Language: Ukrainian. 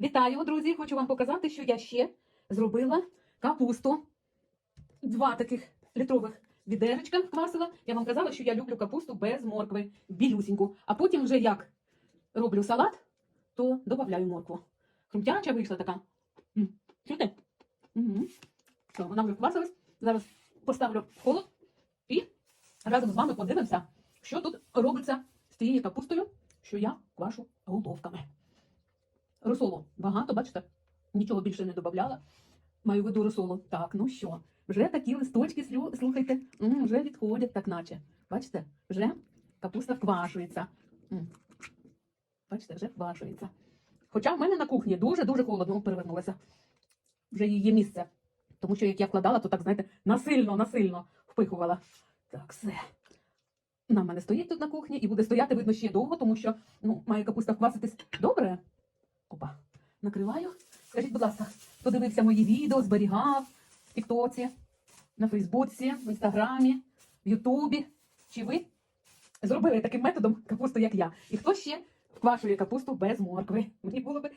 Вітаю, друзі! Хочу вам показати, що я ще зробила капусту. Два таких літрових відеречка квасила. Я вам казала, що я люблю капусту без моркви, білюсіньку. А потім вже як роблю салат, то додаю моркву. Хрумтяча вийшла така. Чуєте? Угу. Все, вона вже вквасилась. Зараз поставлю в холод і разом з вами подивимося, що тут робиться з тією капустою, що я квашу головками. Розсолу багато, бачите? Нічого більше не додавала. Маю в виду розсолу. Так, ну що? Вже такі листочки, слухайте, вже відходять, так наче. Бачите, вже капуста вквашується. Бачите, вже вквашується. Хоча в мене на кухні дуже-дуже холодно О, перевернулася. Вже її місце. Тому що як я вкладала, то так, знаєте, насильно, насильно впихувала. Так, все. На мене стоїть тут на кухні і буде стояти, видно, ще довго, тому що ну, має капуста вкваситись добре. Опа, накриваю. Скажіть, будь ласка, хто дивився мої відео, зберігав в Тіктоці, на Фейсбуці, в Інстаграмі, в Ютубі? Чи ви зробили таким методом капусту, як я? І хто ще вквашує капусту без моркви? Мені було знати.